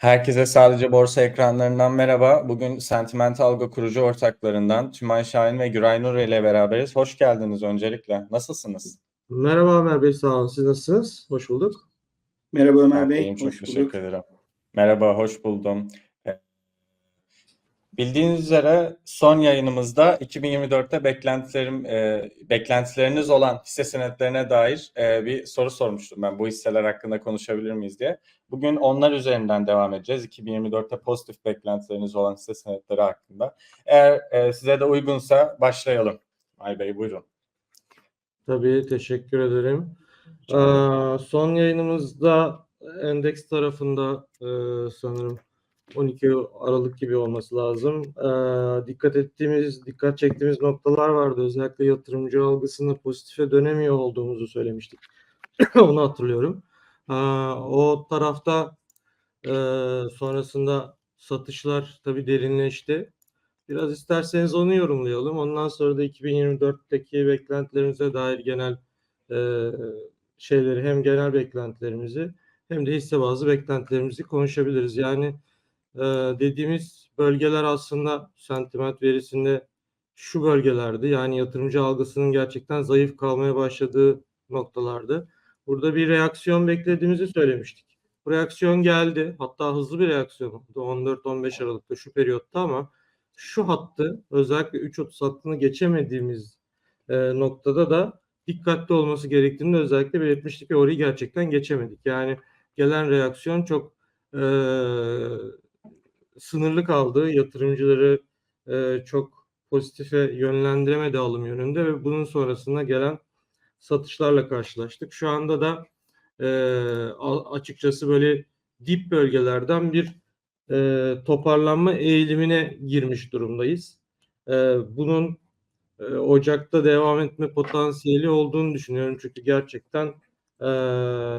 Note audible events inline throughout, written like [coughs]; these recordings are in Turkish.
Herkese sadece borsa ekranlarından merhaba. Bugün Sentiment Algo kurucu ortaklarından Tümay Şahin ve Güray Nur ile beraberiz. Hoş geldiniz öncelikle. Nasılsınız? Merhaba Ömer Bey, sağ olun. Siz nasılsınız? Hoş bulduk. Merhaba Ömer Bey, çok hoş teşekkür bulduk. ederim. Merhaba, hoş buldum. Bildiğiniz üzere son yayınımızda 2024'te beklentilerim, e, beklentileriniz olan hisse senetlerine dair e, bir soru sormuştum ben. Bu hisseler hakkında konuşabilir miyiz diye. Bugün onlar üzerinden devam edeceğiz. 2024'te pozitif beklentileriniz olan hisse senetleri hakkında. Eğer e, size de uygunsa başlayalım. Ay Bey buyurun. Tabii, teşekkür ederim. Ee, son yayınımızda endeks tarafında e, sanırım 12 Aralık gibi olması lazım. Ee, dikkat ettiğimiz, dikkat çektiğimiz noktalar vardı. Özellikle yatırımcı algısında pozitife dönemiyor olduğumuzu söylemiştik. [coughs] Onu hatırlıyorum. Ee, o tarafta e, sonrasında satışlar tabii derinleşti. Biraz isterseniz onu yorumlayalım. Ondan sonra da 2024'teki beklentilerimize dair genel e, şeyleri hem genel beklentilerimizi hem de hisse bazlı beklentilerimizi konuşabiliriz. Yani e, dediğimiz bölgeler aslında sentiment verisinde şu bölgelerdi. Yani yatırımcı algısının gerçekten zayıf kalmaya başladığı noktalardı. Burada bir reaksiyon beklediğimizi söylemiştik. Bu reaksiyon geldi. Hatta hızlı bir reaksiyon oldu 14-15 Aralık'ta şu periyotta ama şu hattı özellikle 3.30 hattını geçemediğimiz e, noktada da dikkatli olması gerektiğini özellikle belirtmiştik ve orayı gerçekten geçemedik. Yani gelen reaksiyon çok e, sınırlı kaldı. Yatırımcıları e, çok pozitife yönlendiremedi alım yönünde ve bunun sonrasında gelen satışlarla karşılaştık. Şu anda da e, açıkçası böyle dip bölgelerden bir e, toparlanma eğilimine girmiş durumdayız. E, bunun e, Ocak'ta devam etme potansiyeli olduğunu düşünüyorum. Çünkü gerçekten e,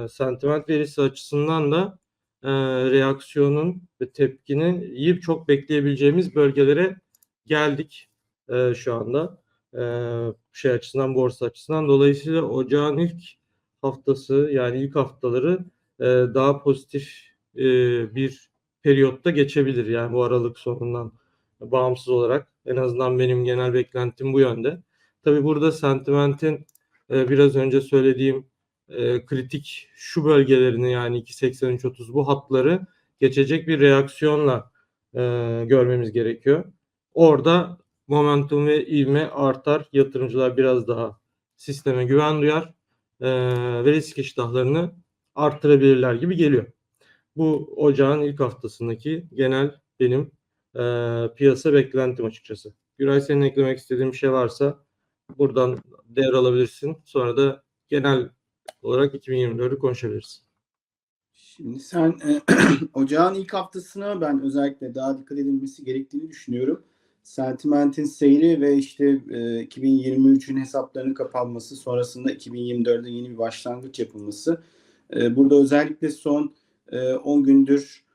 sentiment verisi açısından da e, reaksiyonun ve tepkinin iyi çok bekleyebileceğimiz bölgelere geldik e, şu anda. E, şey açısından, borsa açısından. Dolayısıyla ocağın ilk haftası yani ilk haftaları e, daha pozitif e, bir periyotta geçebilir. Yani bu aralık sonundan bağımsız olarak en azından benim genel beklentim bu yönde. Tabii burada sentimentin e, biraz önce söylediğim e, kritik şu bölgelerini yani 2.83-30 bu hatları geçecek bir reaksiyonla e, görmemiz gerekiyor. Orada momentum ve ivme artar. Yatırımcılar biraz daha sisteme güven duyar e, ve risk iştahlarını arttırabilirler gibi geliyor. Bu ocağın ilk haftasındaki genel benim e, piyasa beklentim açıkçası. Güray senin eklemek istediğin bir şey varsa buradan devralabilirsin. Sonra da genel olarak 2024'ü konuşabiliriz. Şimdi sen e, [clears throat] ocağın ilk haftasına ben özellikle daha dikkat edilmesi gerektiğini düşünüyorum. Sentimentin seyri ve işte e, 2023'ün hesaplarının kapanması sonrasında 2024'de yeni bir başlangıç yapılması. E, burada özellikle son e, 10 gündür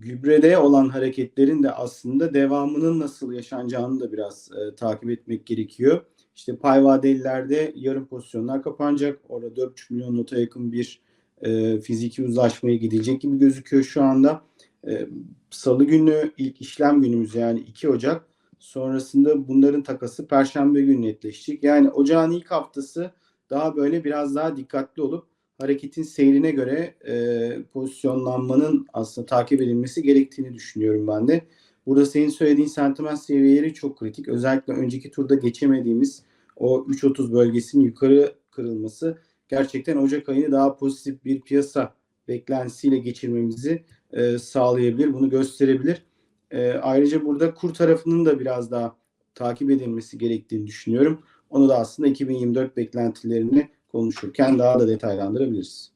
gübrede olan hareketlerin de aslında devamının nasıl yaşanacağını da biraz e, takip etmek gerekiyor. İşte pay vadelilerde yarım pozisyonlar kapanacak. Orada 4,5 milyon nota yakın bir e, fiziki uzlaşmaya gidecek gibi gözüküyor şu anda. E, Salı günü ilk işlem günümüz yani 2 Ocak. Sonrasında bunların takası Perşembe günü netleşecek. Yani ocağın ilk haftası daha böyle biraz daha dikkatli olup hareketin seyrine göre e, pozisyonlanmanın aslında takip edilmesi gerektiğini düşünüyorum ben de. Burada senin söylediğin sentiment seviyeleri çok kritik. Özellikle önceki turda geçemediğimiz o 3.30 bölgesinin yukarı kırılması gerçekten Ocak ayını daha pozitif bir piyasa beklentisiyle geçirmemizi e, sağlayabilir. Bunu gösterebilir. E, ayrıca burada kur tarafının da biraz daha takip edilmesi gerektiğini düşünüyorum. Onu da aslında 2024 beklentilerini konuşurken daha da detaylandırabiliriz.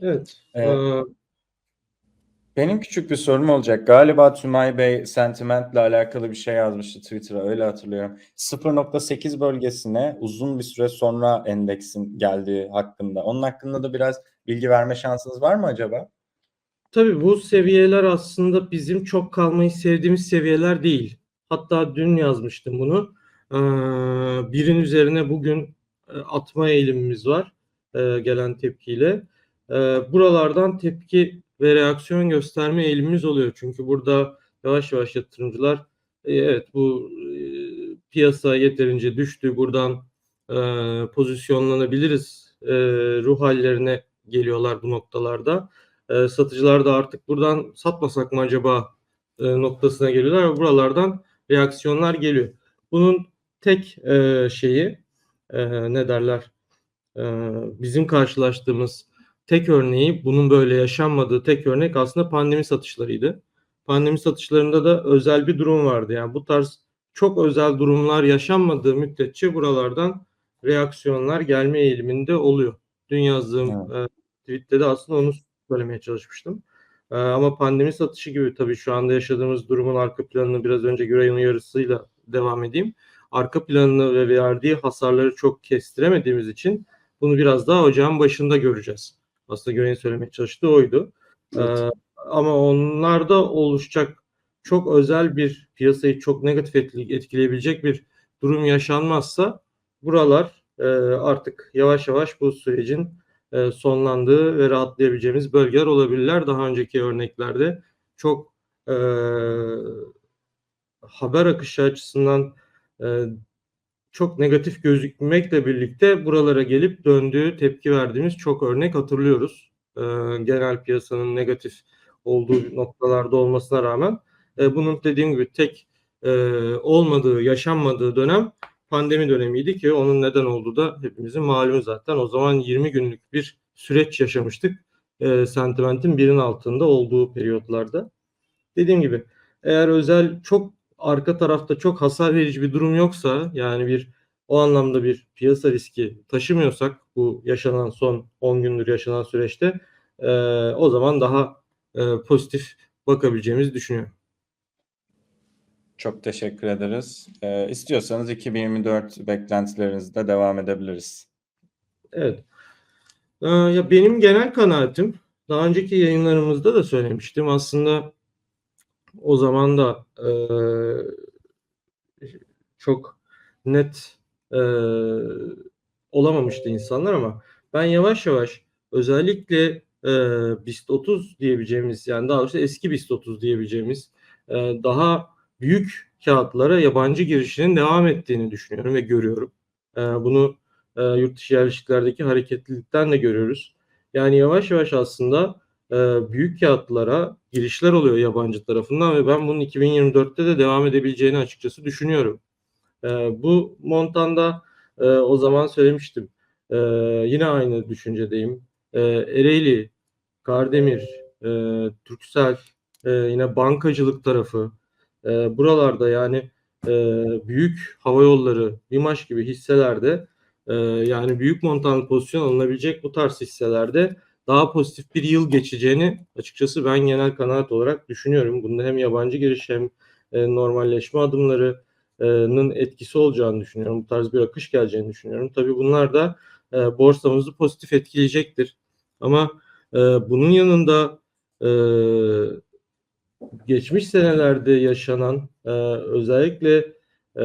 Evet. Evet. Ee, Benim küçük bir sorum olacak. Galiba Tümay Bey sentimentle alakalı bir şey yazmıştı Twitter'a öyle hatırlıyorum. 0.8 bölgesine uzun bir süre sonra endeksin geldiği hakkında. Onun hakkında da biraz bilgi verme şansınız var mı acaba? Tabii bu seviyeler aslında bizim çok kalmayı sevdiğimiz seviyeler değil. Hatta dün yazmıştım bunu. Ee, birin üzerine bugün e, atma eğilimimiz var e, gelen tepkiyle. e, buralardan tepki ve reaksiyon gösterme eğilimimiz oluyor. Çünkü burada yavaş yavaş yatırımcılar e, evet bu e, piyasa yeterince düştü buradan e, pozisyonlanabiliriz e, ruh hallerine geliyorlar bu noktalarda. E, satıcılar da artık buradan satmasak mı acaba e, noktasına geliyorlar ve buralardan reaksiyonlar geliyor. Bunun tek e, şeyi e, ne derler e, bizim karşılaştığımız tek örneği bunun böyle yaşanmadığı tek örnek aslında pandemi satışlarıydı. Pandemi satışlarında da özel bir durum vardı. Yani bu tarz çok özel durumlar yaşanmadığı müddetçe buralardan reaksiyonlar gelme eğiliminde oluyor. Dün yazdığım e, tweette de aslında onu söylemeye çalışmıştım. E, ama pandemi satışı gibi tabii şu anda yaşadığımız durumun arka planını biraz önce Güray'ın uyarısıyla devam edeyim. Arka planını ve verdiği hasarları çok kestiremediğimiz için bunu biraz daha ocağın başında göreceğiz. Aslında Güray'ın söylemeye çalıştığı oydu. Evet. E, ama onlarda oluşacak çok özel bir piyasayı çok negatif etkile- etkileyebilecek bir durum yaşanmazsa buralar e, artık yavaş yavaş bu sürecin e, sonlandığı ve rahatlayabileceğimiz bölgeler olabilirler. Daha önceki örneklerde çok e, haber akışı açısından e, çok negatif gözükmekle birlikte buralara gelip döndüğü tepki verdiğimiz çok örnek hatırlıyoruz. E, genel piyasanın negatif olduğu noktalarda olmasına rağmen e, bunun dediğim gibi tek e, olmadığı, yaşanmadığı dönem pandemi dönemiydi ki onun neden olduğu da hepimizin malumu zaten. O zaman 20 günlük bir süreç yaşamıştık. E, sentimentin birin altında olduğu periyotlarda. Dediğim gibi eğer özel çok arka tarafta çok hasar verici bir durum yoksa yani bir o anlamda bir piyasa riski taşımıyorsak bu yaşanan son 10 gündür yaşanan süreçte e, o zaman daha e, pozitif bakabileceğimizi düşünüyorum. Çok teşekkür ederiz. Ee, istiyorsanız 2024 beklentilerinizde devam edebiliriz. Evet. Ee, ya benim genel kanaatim daha önceki yayınlarımızda da söylemiştim. Aslında o zaman da e, çok net e, olamamıştı insanlar ama ben yavaş yavaş özellikle e, BIST 30 diyebileceğimiz yani daha doğrusu eski BIST 30 diyebileceğimiz e, daha büyük kağıtlara yabancı girişinin devam ettiğini düşünüyorum ve görüyorum. E, bunu e, yurt dışı yerleşiklerdeki hareketlilikten de görüyoruz. Yani yavaş yavaş aslında e, büyük kağıtlara girişler oluyor yabancı tarafından ve ben bunun 2024'te de devam edebileceğini açıkçası düşünüyorum. E, bu montanda e, o zaman söylemiştim. E, yine aynı düşüncedeyim. E, Ereğli, Kardemir, e, Türksel, e, yine bankacılık tarafı, e, buralarda yani e, büyük hava yolları, BİMAŞ gibi hisselerde e, yani büyük montanlı pozisyon alınabilecek bu tarz hisselerde daha pozitif bir yıl geçeceğini açıkçası ben genel kanaat olarak düşünüyorum. Bunda hem yabancı giriş hem e, normalleşme adımlarının etkisi olacağını düşünüyorum. Bu tarz bir akış geleceğini düşünüyorum. Tabii bunlar da e, borsamızı pozitif etkileyecektir. Ama e, bunun yanında e, geçmiş senelerde yaşanan e, özellikle e,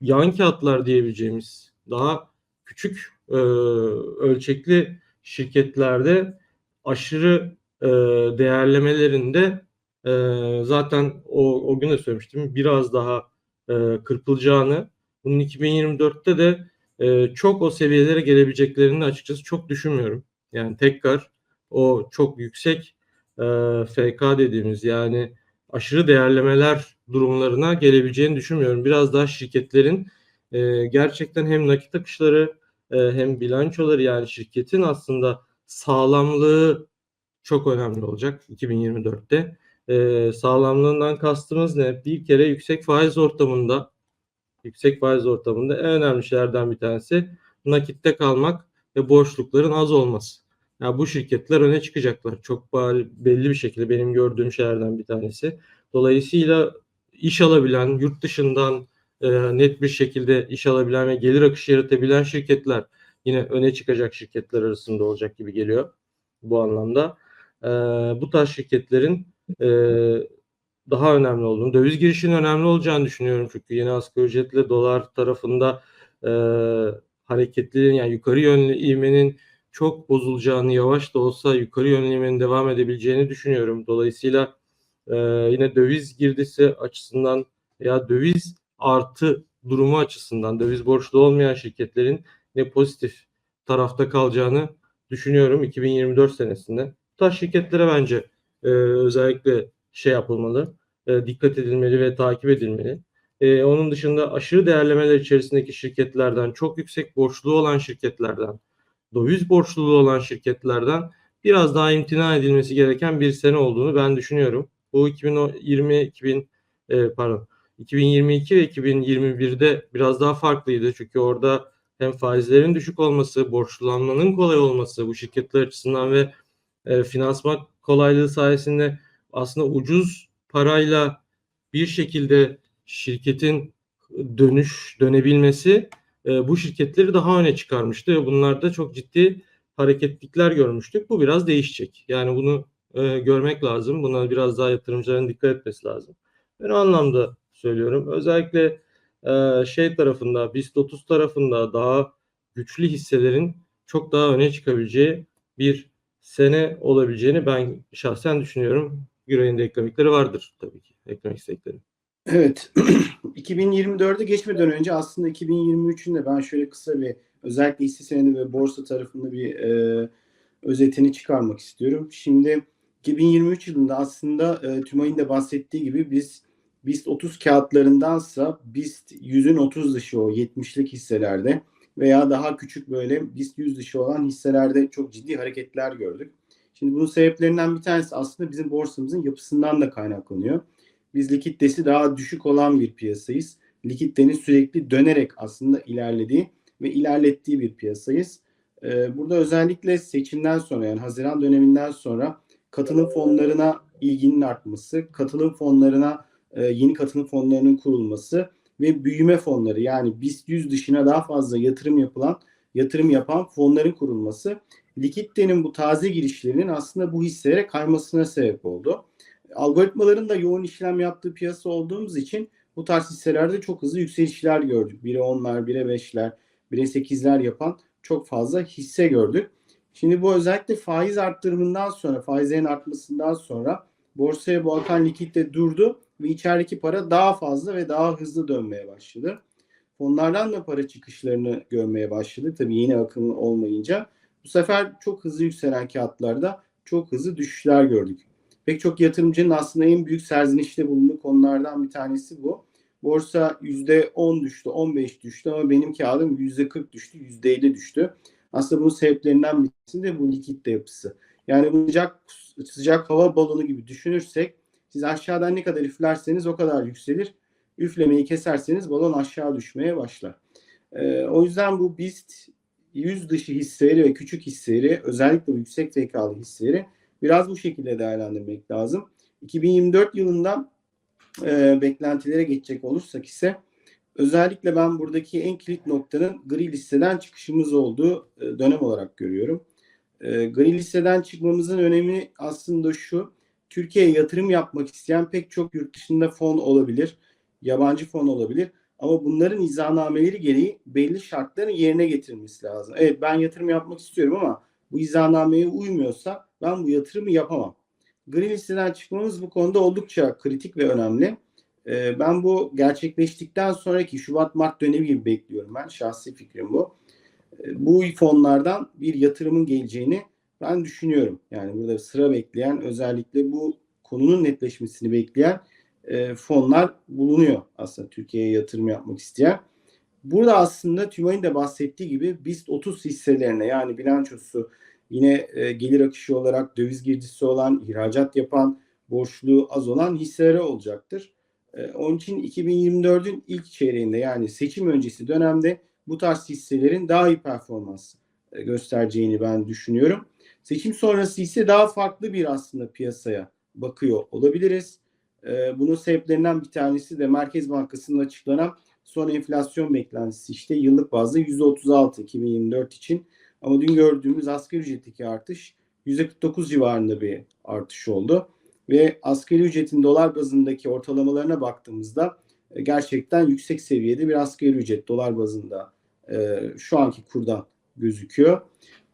yan kağıtlar diyebileceğimiz daha küçük e, ölçekli şirketlerde aşırı e, değerlemelerinde e, zaten o, o gün de söylemiştim biraz daha e, kırpılacağını bunun 2024'te de e, çok o seviyelere gelebileceklerini açıkçası çok düşünmüyorum. Yani tekrar o çok yüksek e, FK dediğimiz yani aşırı değerlemeler durumlarına gelebileceğini düşünmüyorum. Biraz daha şirketlerin e, gerçekten hem nakit akışları e, hem bilançoları yani şirketin aslında sağlamlığı çok önemli olacak 2024'te. E, sağlamlığından kastımız ne? Bir kere yüksek faiz ortamında yüksek faiz ortamında en önemli şeylerden bir tanesi nakitte kalmak ve borçlukların az olması. Yani bu şirketler öne çıkacaklar. Çok belli bir şekilde benim gördüğüm şeylerden bir tanesi. Dolayısıyla iş alabilen, yurt dışından e, net bir şekilde iş alabilen ve gelir akışı yaratabilen şirketler yine öne çıkacak şirketler arasında olacak gibi geliyor bu anlamda. E, bu tarz şirketlerin e, daha önemli olduğunu, döviz girişinin önemli olacağını düşünüyorum çünkü yeni asgari ücretle dolar tarafında e, hareketliliğin yani yukarı yönlü ivmenin çok bozulacağını, yavaş da olsa yukarı yönlemenin devam edebileceğini düşünüyorum. Dolayısıyla yine döviz girdisi açısından veya döviz artı durumu açısından döviz borçlu olmayan şirketlerin ne pozitif tarafta kalacağını düşünüyorum 2024 senesinde. Bu tarz şirketlere bence e, özellikle şey yapılmalı, e, dikkat edilmeli ve takip edilmeli. E, onun dışında aşırı değerlemeler içerisindeki şirketlerden, çok yüksek borçlu olan şirketlerden, döviz borçluluğu olan şirketlerden biraz daha imtina edilmesi gereken bir sene olduğunu ben düşünüyorum. Bu 2020 2000 e, pardon 2022 ve 2021'de biraz daha farklıydı. Çünkü orada hem faizlerin düşük olması, borçlanmanın kolay olması bu şirketler açısından ve e, finansman kolaylığı sayesinde aslında ucuz parayla bir şekilde şirketin dönüş dönebilmesi e, bu şirketleri daha öne çıkarmıştı ve bunlarda çok ciddi hareketlikler görmüştük. Bu biraz değişecek. Yani bunu e, görmek lazım. Buna biraz daha yatırımcıların dikkat etmesi lazım. Ben o anlamda söylüyorum. Özellikle e, şey tarafında, BIST 30 tarafında daha güçlü hisselerin çok daha öne çıkabileceği bir sene olabileceğini ben şahsen düşünüyorum. Euro'nun da eklemikleri vardır tabii ki. Eklemek istekleri. Evet. [clears throat] 2024'e geçmeden önce aslında 2023'ün de ben şöyle kısa bir özellikle hisse senedi ve borsa tarafında bir e, özetini çıkarmak istiyorum. Şimdi 2023 yılında aslında e, Tümay'ın da bahsettiği gibi biz BIST 30 kağıtlarındansa BIST 100'ün 30 dışı o 70'lik hisselerde veya daha küçük böyle BIST 100 dışı olan hisselerde çok ciddi hareketler gördük. Şimdi bunun sebeplerinden bir tanesi aslında bizim borsamızın yapısından da kaynaklanıyor. Biz likiditesi daha düşük olan bir piyasayız. Likiditenin sürekli dönerek aslında ilerlediği ve ilerlettiği bir piyasayız. Ee, burada özellikle seçimden sonra yani Haziran döneminden sonra katılım fonlarına ilginin artması, katılım fonlarına e, yeni katılım fonlarının kurulması ve büyüme fonları yani BIST 100 dışına daha fazla yatırım yapılan, yatırım yapan fonların kurulması likiditenin bu taze girişlerinin aslında bu hisselere kaymasına sebep oldu. Algoritmaların da yoğun işlem yaptığı piyasa olduğumuz için bu tarz hisselerde çok hızlı yükselişler gördük. 1'e 10'lar, 1'e 5'ler, 1'e 8'ler yapan çok fazla hisse gördük. Şimdi bu özellikle faiz arttırımından sonra, faizlerin artmasından sonra borsaya bu akan likitte durdu ve içerideki para daha fazla ve daha hızlı dönmeye başladı. Fonlardan da para çıkışlarını görmeye başladı. Tabii yeni akım olmayınca. Bu sefer çok hızlı yükselen kağıtlarda çok hızlı düşüşler gördük. Pek çok yatırımcının aslında en büyük serzenişte bulunduğu konulardan bir tanesi bu. Borsa %10 düştü, 15 düştü ama benim kağıdım %40 düştü, %50 düştü. Aslında bunun sebeplerinden birisi de bu likitte yapısı. Yani bu sıcak, sıcak hava balonu gibi düşünürsek siz aşağıdan ne kadar üflerseniz o kadar yükselir. Üflemeyi keserseniz balon aşağı düşmeye başlar. Ee, o yüzden bu BIST yüz dışı hisseleri ve küçük hisseleri özellikle yüksek zekalı hisseleri biraz bu şekilde değerlendirmek lazım. 2024 yılında e, beklentilere geçecek olursak ise özellikle ben buradaki en kilit noktanın gri listeden çıkışımız olduğu e, dönem olarak görüyorum. E, gri listeden çıkmamızın önemi aslında şu. Türkiye'ye yatırım yapmak isteyen pek çok yurt dışında fon olabilir. Yabancı fon olabilir. Ama bunların izahnnameleri gereği belli şartların yerine getirilmesi lazım. Evet ben yatırım yapmak istiyorum ama bu izahnameye uymuyorsa ben bu yatırımı yapamam. Gri listeden çıkmamız bu konuda oldukça kritik ve önemli. Ee, ben bu gerçekleştikten sonraki Şubat-Mart dönemi gibi bekliyorum ben. Şahsi fikrim bu. Ee, bu fonlardan bir yatırımın geleceğini ben düşünüyorum. Yani burada sıra bekleyen özellikle bu konunun netleşmesini bekleyen e, fonlar bulunuyor aslında Türkiye'ye yatırım yapmak isteyen. Burada aslında Tümay'ın da bahsettiği gibi BIST 30 hisselerine yani bilançosu yine e, gelir akışı olarak döviz girdisi olan, ihracat yapan, borçluğu az olan hisselere olacaktır. E, onun için 2024'ün ilk çeyreğinde yani seçim öncesi dönemde bu tarz hisselerin daha iyi performans e, göstereceğini ben düşünüyorum. Seçim sonrası ise daha farklı bir aslında piyasaya bakıyor olabiliriz. E, bunun sebeplerinden bir tanesi de Merkez Bankası'nın açıklanan son enflasyon beklentisi işte yıllık bazda %36 2024 için. Ama dün gördüğümüz asgari ücretteki artış %49 civarında bir artış oldu. Ve asgari ücretin dolar bazındaki ortalamalarına baktığımızda e, gerçekten yüksek seviyede bir asgari ücret dolar bazında e, şu anki kurdan gözüküyor.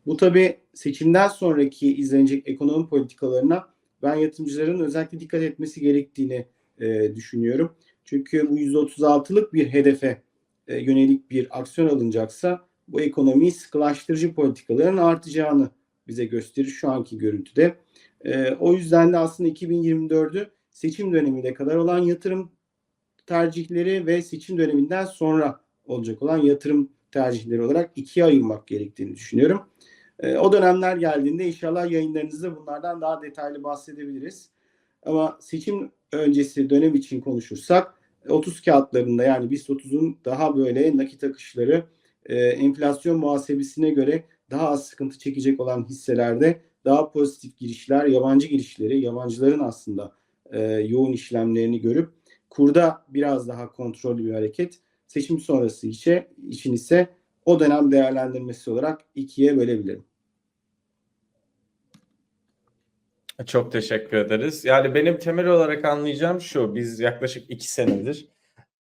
Bu tabii seçimden sonraki izlenecek ekonomi politikalarına ben yatırımcıların özellikle dikkat etmesi gerektiğini e, düşünüyorum. Çünkü bu %36'lık bir hedefe e, yönelik bir aksiyon alınacaksa bu ekonomiyi sıkılaştırıcı politikaların artacağını bize gösterir şu anki görüntüde. E, o yüzden de aslında 2024'ü seçim dönemine kadar olan yatırım tercihleri ve seçim döneminden sonra olacak olan yatırım tercihleri olarak ikiye ayırmak gerektiğini düşünüyorum. E, o dönemler geldiğinde inşallah yayınlarınızda bunlardan daha detaylı bahsedebiliriz. Ama seçim öncesi dönem için konuşursak 30 kağıtlarında yani BIST 30'un daha böyle nakit akışları e, enflasyon muhasebesine göre daha az sıkıntı çekecek olan hisselerde daha pozitif girişler, yabancı girişleri, yabancıların aslında e, yoğun işlemlerini görüp kurda biraz daha kontrollü bir hareket. Seçim sonrası işe, için ise o dönem değerlendirmesi olarak ikiye bölebilirim. Çok teşekkür ederiz. Yani benim temel olarak anlayacağım şu. Biz yaklaşık iki senedir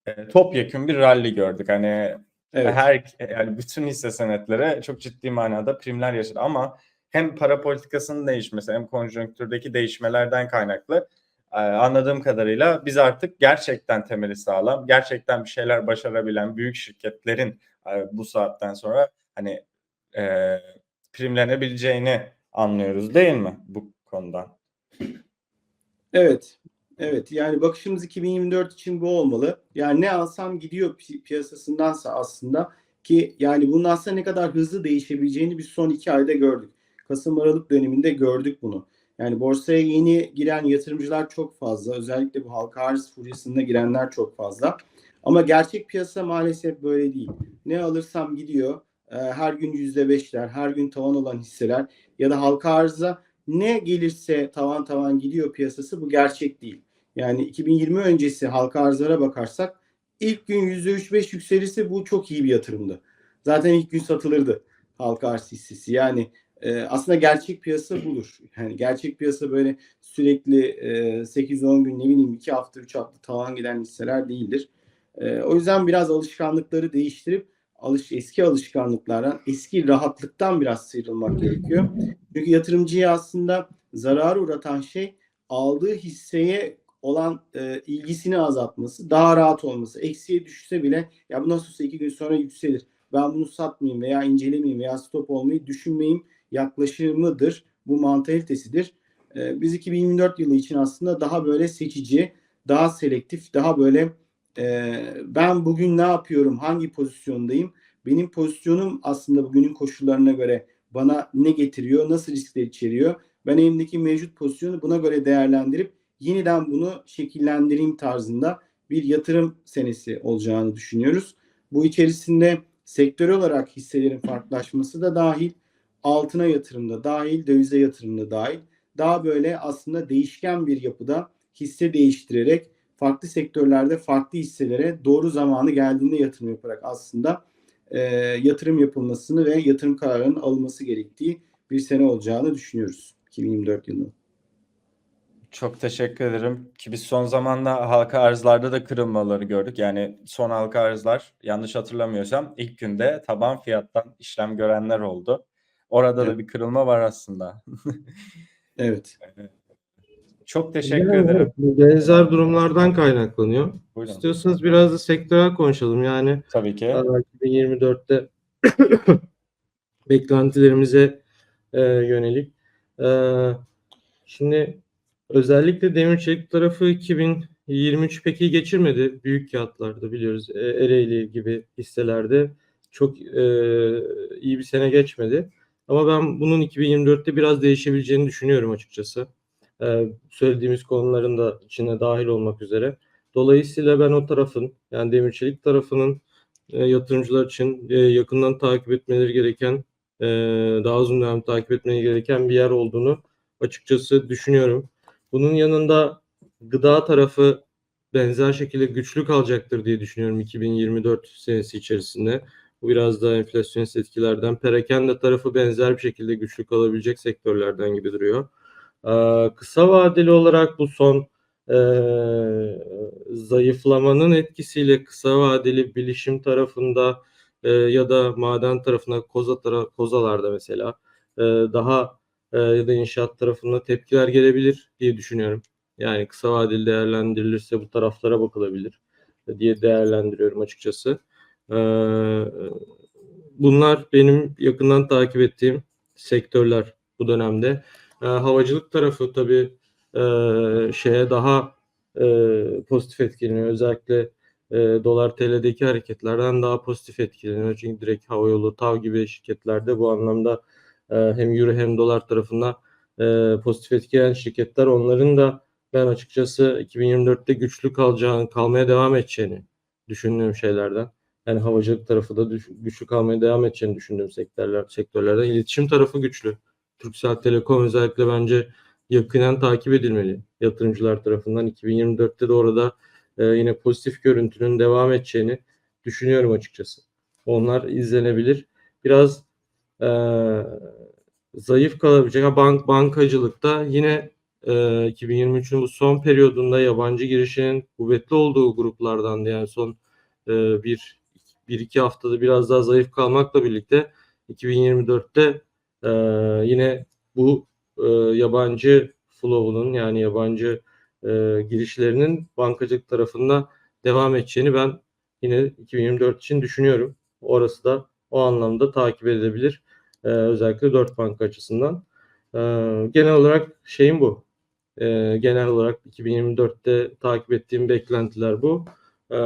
e, topyekun bir rally gördük. Hani Evet. her yani bütün hisse senetlere çok ciddi manada primler yaşadı ama hem para politikasının değişmesi hem konjonktürdeki değişmelerden kaynaklı e, anladığım kadarıyla biz artık gerçekten temeli sağlam, gerçekten bir şeyler başarabilen büyük şirketlerin e, bu saatten sonra hani e, primlenebileceğini anlıyoruz değil mi bu konudan? Evet. Evet. Yani bakışımız 2024 için bu olmalı. Yani ne alsam gidiyor pi- piyasasındansa aslında ki yani bunun aslında ne kadar hızlı değişebileceğini biz son iki ayda gördük. Kasım Aralık döneminde gördük bunu. Yani borsaya yeni giren yatırımcılar çok fazla. Özellikle bu halka arz furyasında girenler çok fazla. Ama gerçek piyasa maalesef böyle değil. Ne alırsam gidiyor. Ee, Her gün yüzde beşler, her gün tavan olan hisseler ya da halka arıza ne gelirse tavan tavan gidiyor piyasası bu gerçek değil. Yani 2020 öncesi halka arzlara bakarsak ilk gün %3-5 yükselirse bu çok iyi bir yatırımdı. Zaten ilk gün satılırdı halka arz hissesi. Yani e, aslında gerçek piyasa budur. Yani gerçek piyasa böyle sürekli e, 8-10 gün ne bileyim 2 hafta 3 hafta tavan giden hisseler değildir. E, o yüzden biraz alışkanlıkları değiştirip alış eski alışkanlıklardan, eski rahatlıktan biraz sıyrılmak gerekiyor. Çünkü yatırımcıya aslında zarar uğratan şey aldığı hisseye olan e, ilgisini azaltması, daha rahat olması. Eksiye düşse bile ya bu nasıl olsa iki gün sonra yükselir. Ben bunu satmayayım veya incelemeyeyim veya stop olmayı düşünmeyeyim yaklaşımıdır. Bu mantalitesidir. E, biz 2024 yılı için aslında daha böyle seçici, daha selektif, daha böyle e, ben bugün ne yapıyorum, hangi pozisyondayım? Benim pozisyonum aslında bugünün koşullarına göre bana ne getiriyor, nasıl riskler içeriyor? Ben elimdeki mevcut pozisyonu buna göre değerlendirip yeniden bunu şekillendireyim tarzında bir yatırım senesi olacağını düşünüyoruz. Bu içerisinde sektör olarak hisselerin farklılaşması da dahil, altına yatırımda dahil, dövize yatırımda dahil. Daha böyle aslında değişken bir yapıda hisse değiştirerek farklı sektörlerde farklı hisselere doğru zamanı geldiğinde yatırım yaparak aslında e, yatırım yapılmasını ve yatırım kararının alınması gerektiği bir sene olacağını düşünüyoruz 2024 yılında. Çok teşekkür ederim. Ki biz son zamanda halka arzlarda da kırılmaları gördük. Yani son halka arzlar yanlış hatırlamıyorsam ilk günde taban fiyattan işlem görenler oldu. Orada da Evet. bir kırılma var aslında. [laughs] Evet. Çok teşekkür Yani ederim. benzer durumlardan kaynaklanıyor. Buyurun. İstiyorsanız biraz da sektörel konuşalım. Yani Tabii ki. Ee, 2024'te [coughs] beklentilerimize e, yönelik. E, şimdi özellikle demir çelik tarafı 2023 pek iyi geçirmedi. Büyük kağıtlarda biliyoruz. E, Ereğli gibi hisselerde çok e, iyi bir sene geçmedi. Ama ben bunun 2024'te biraz değişebileceğini düşünüyorum açıkçası. E, söylediğimiz konuların da içine dahil olmak üzere. Dolayısıyla ben o tarafın yani demir çelik tarafının e, yatırımcılar için e, yakından takip etmeleri gereken, daha uzun dönem takip etmeleri gereken bir yer olduğunu açıkçası düşünüyorum. Bunun yanında gıda tarafı benzer şekilde güçlü kalacaktır diye düşünüyorum 2024 senesi içerisinde. Bu biraz da enflasyonist etkilerden. Perakende tarafı benzer bir şekilde güçlü kalabilecek sektörlerden gibi duruyor. Ee, kısa vadeli olarak bu son e, zayıflamanın etkisiyle kısa vadeli bilişim tarafında e, ya da maden tarafında koza tara kozalarda mesela e, daha e, ya da inşaat tarafında tepkiler gelebilir diye düşünüyorum. Yani kısa vadeli değerlendirilirse bu taraflara bakılabilir diye değerlendiriyorum açıkçası. Ee, bunlar benim yakından takip ettiğim sektörler bu dönemde. Ee, havacılık tarafı tabii e, şeye daha e, pozitif etkileniyor. Özellikle e, dolar TL'deki hareketlerden daha pozitif etkileniyor. Çünkü direkt havayolu, TAV gibi şirketlerde bu anlamda e, hem euro hem dolar tarafından e, pozitif etkilenen şirketler onların da ben açıkçası 2024'te güçlü kalacağını, kalmaya devam edeceğini düşündüğüm şeylerden. Yani havacılık tarafı da güçlü kalmaya devam edeceğini düşündüğüm sektörler, sektörlerden. İletişim tarafı güçlü. Turkcell Telekom özellikle bence yakinen takip edilmeli yatırımcılar tarafından. 2024'te de orada e, yine pozitif görüntünün devam edeceğini düşünüyorum açıkçası. Onlar izlenebilir. Biraz e, zayıf kalabilecek. Bank, bankacılıkta yine e, 2023'ün bu son periyodunda yabancı girişinin kuvvetli olduğu gruplardan yani son e, bir, bir iki haftada biraz daha zayıf kalmakla birlikte 2024'te e, yine bu e, yabancı flow'unun yani yabancı e, girişlerinin bankacılık tarafında devam edeceğini ben yine 2024 için düşünüyorum. Orası da o anlamda takip edilebilir. E, özellikle dört banka açısından. E, genel olarak şeyim bu. E, genel olarak 2024'te takip ettiğim beklentiler bu. E,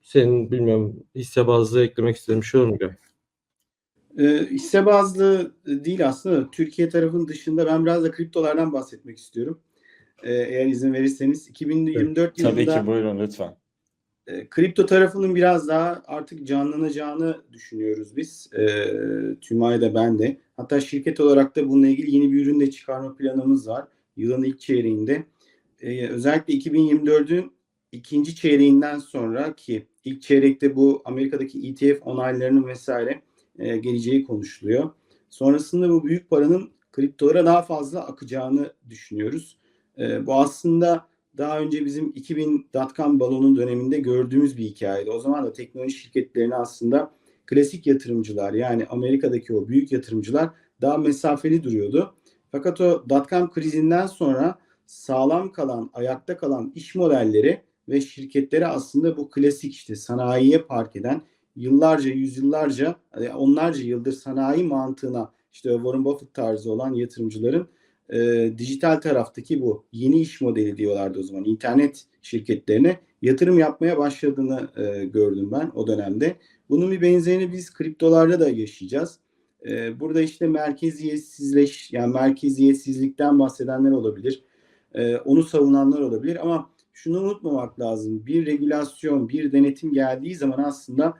senin bilmiyorum hisse bazlı eklemek istediğin bir şey olur? E, hisse bazlı değil aslında. Türkiye tarafının dışında ben biraz da kriptolardan bahsetmek istiyorum. E, eğer izin verirseniz. 2024 Tabii yılında ki buyurun lütfen. e, kripto tarafının biraz daha artık canlanacağını düşünüyoruz biz. E, Tümay da ben de. Hatta şirket olarak da bununla ilgili yeni bir ürün de çıkarma planımız var. Yılın ilk çeyreğinde. E, özellikle 2024'ün ikinci çeyreğinden sonra ki ilk çeyrekte bu Amerika'daki ETF onaylarının vesaire e, geleceği konuşuluyor. Sonrasında bu büyük paranın kriptolara daha fazla akacağını düşünüyoruz. E, bu aslında daha önce bizim 2000 dotcom balonun döneminde gördüğümüz bir hikayeydi. O zaman da teknoloji şirketlerine aslında klasik yatırımcılar yani Amerika'daki o büyük yatırımcılar daha mesafeli duruyordu. Fakat o dotcom krizinden sonra sağlam kalan, ayakta kalan iş modelleri ve şirketleri aslında bu klasik işte sanayiye park eden yıllarca, yüzyıllarca, hani onlarca yıldır sanayi mantığına işte Warren Buffett tarzı olan yatırımcıların e, dijital taraftaki bu yeni iş modeli diyorlardı o zaman internet şirketlerine yatırım yapmaya başladığını e, gördüm ben o dönemde. Bunun bir benzerini biz kriptolarda da yaşayacağız. E, burada işte merkeziyetsizleş yani merkeziyetsizlikten bahsedenler olabilir. E, onu savunanlar olabilir ama şunu unutmamak lazım. Bir regülasyon, bir denetim geldiği zaman aslında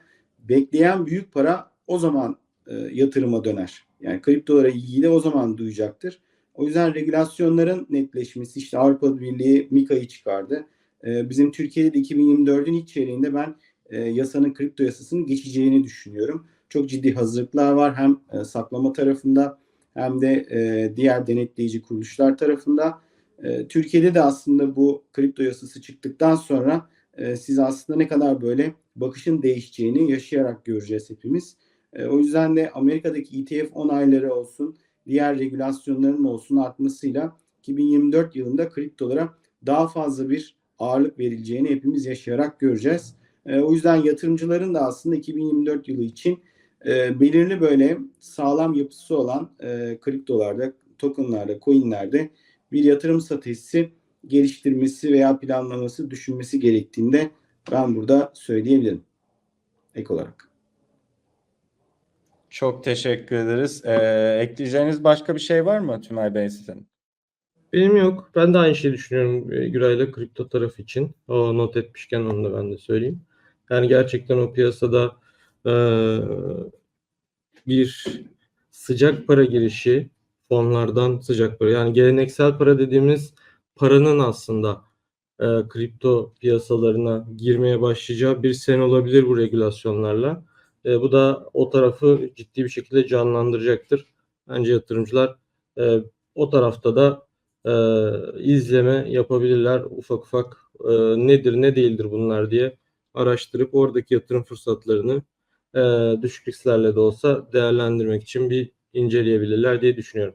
bekleyen büyük para o zaman e, yatırıma döner. Yani kriptolara ilgi de o zaman duyacaktır. O yüzden regülasyonların netleşmesi işte Avrupa Birliği MiCA'yı çıkardı. E, bizim Türkiye'de de 2024'ün ilk çeyreğinde ben e, yasanın kripto yasasının geçeceğini düşünüyorum. Çok ciddi hazırlıklar var hem e, saklama tarafında hem de e, diğer denetleyici kuruluşlar tarafında. E, Türkiye'de de aslında bu kripto yasası çıktıktan sonra e, siz aslında ne kadar böyle bakışın değişeceğini yaşayarak göreceğiz hepimiz. E, o yüzden de Amerika'daki ETF onayları olsun, diğer regülasyonların olsun artmasıyla 2024 yılında kriptolara daha fazla bir ağırlık verileceğini hepimiz yaşayarak göreceğiz. E, o yüzden yatırımcıların da aslında 2024 yılı için e, belirli böyle sağlam yapısı olan e, kriptolarda, tokenlarda, coinlerde bir yatırım stratejisi geliştirmesi veya planlaması, düşünmesi gerektiğinde ben burada söyleyebilirim ek olarak. Çok teşekkür ederiz. Ee, ekleyeceğiniz başka bir şey var mı Tümay Bey sizin? Benim yok. Ben de aynı şeyi düşünüyorum e, Güray'la kripto taraf için. O not etmişken onu da ben de söyleyeyim. Yani gerçekten o piyasada e, bir sıcak para girişi fonlardan sıcak para. Yani geleneksel para dediğimiz paranın aslında e, kripto piyasalarına girmeye başlayacağı bir sene olabilir bu regülasyonlarla. E, bu da o tarafı ciddi bir şekilde canlandıracaktır. Bence yatırımcılar e, o tarafta da e, izleme yapabilirler. Ufak ufak e, nedir ne değildir bunlar diye araştırıp oradaki yatırım fırsatlarını e, düşük risklerle de olsa değerlendirmek için bir inceleyebilirler diye düşünüyorum.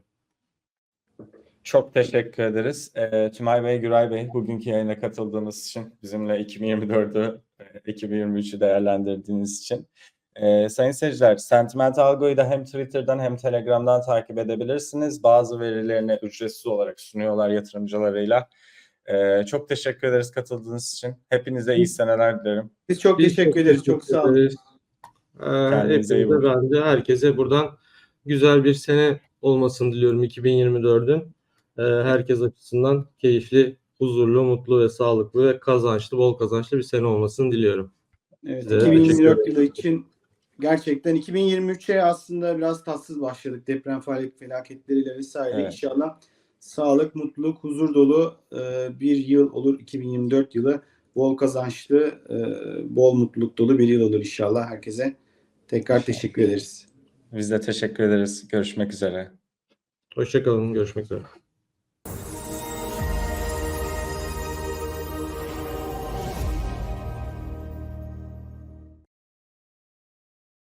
Çok teşekkür ederiz. Ee, Tümay Bey, Güray Bey bugünkü yayına katıldığınız için, bizimle 2024'ü, e, 2023'ü değerlendirdiğiniz için. Ee, sayın seyirciler, Sentiment Algo'yu da hem Twitter'dan hem Telegram'dan takip edebilirsiniz. Bazı verilerini ücretsiz olarak sunuyorlar yatırımcılarıyla. Ee, çok teşekkür ederiz katıldığınız için. Hepinize iyi seneler dilerim. Biz çok Biz teşekkür ederiz. Çok sağ olun. Ee, iyi hepinize bakın. ben de herkese buradan güzel bir sene olmasını diliyorum 2024'ün. Ee, herkes açısından keyifli, huzurlu, mutlu ve sağlıklı ve kazançlı, bol kazançlı bir sene olmasını diliyorum. Evet, Size 2024 teşekkür yılı için gerçekten 2023'e aslında biraz tatsız başladık deprem fel- felaketleriyle vesaire. Evet. İnşallah sağlık, mutluluk, huzur dolu e, bir yıl olur 2024 yılı. Bol kazançlı, e, bol mutluluk dolu bir yıl olur inşallah herkese. Tekrar teşekkür ederiz. Biz de teşekkür ederiz. Görüşmek üzere. Hoşçakalın, görüşmek üzere.